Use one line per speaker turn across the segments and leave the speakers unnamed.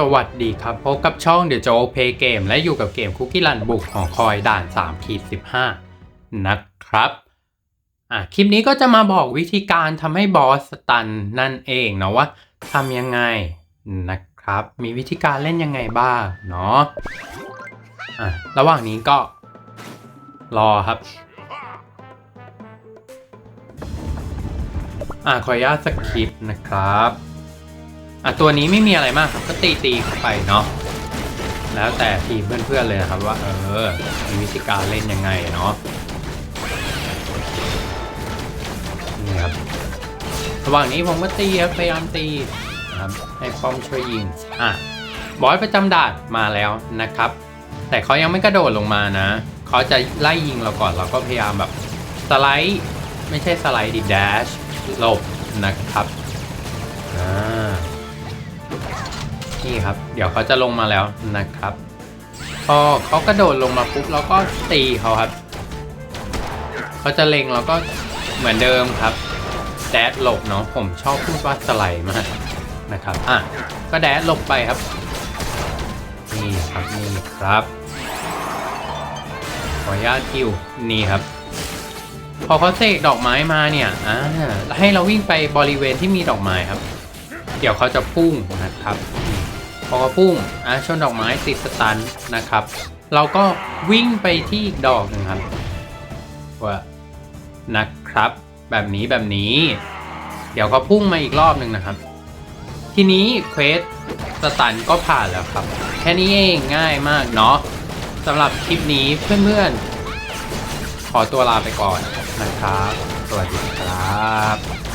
สวัสดีครับ พบกับช่องเดี๋ยวโจเพย์เกม และอยู่กับเกมคุกกี้รันบุกหองคอยด่าน3ขีด15 นะครับ อะคลิปนี้ก็จะมาบอกวิธีการทำให้บอสสตันนั่นเองเนาะว่าทำยังไงนะครับ มีวิธีการเล่นยังไงบ้างเนาะอะระหว่างนี้ก็ รอครับ อะขออนุญาตสคริปนะครับ อะตัวนี้ไม่มีอะไรมากครับก็ตีตีเข้าไปเนาะแล้วแต่ทีมเพื่อนๆเลยนะครับว่าเออมีวิธีการเล่นยังไงเนาะนี่ครับระหว่างนี้ผมก็ตีครับพยายามตีนะครับให้ป้อมช่วยยิงอะบอยประจำด่านมาแล้วนะครับ แต่เขายังไม่กระโดดลงมานะเขาจะไล่ยิงเราก่อนเราก็พยายามแบบสไลด์ไม่ใช่สไลด์ดิแดชหลบนะครับอ่า นี่ครับ เดี๋ยวเขาจะลงมาแล้วนะครับ พอเขากระโดดลงมาปุ๊บเราก็ตีเขาครับ เขาจะเล็งเราก็เหมือนเดิมครับ แดดหลบเนาะผมชอบพูดว่าสไลด์มากนะครับ อะ ก็แดดหลบไปครับ นี่ครับนี่ครับ ขออนุญาตคิวนี่ครับ พอเขาเสกดอกไม้มาเนี่ยอ่าให้เราวิ่งไปบริเวณที่มีดอกไม้ครับ เดี๋ยวเขาจะพุ่งนะครับ พอเขาพุ่งอะชนดอกไม้ติดสตันนะครับ เราก็วิ่งไปที่อีกดอกหนึ่งครับว่านะครับ แบบนี้แบบนี้ เดี๋ยวเขาพุ่งมาอีกรอบหนึ่งนะครับ ทีนี้เควสสตันก็ผ่านแล้วครับ แค่นี้เองง่ายมากเนาะสำหรับคลิปนี้เพื่อนๆ ขอตัวลาไปก่อนนะครับ สวัสดีครับ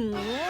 嗯。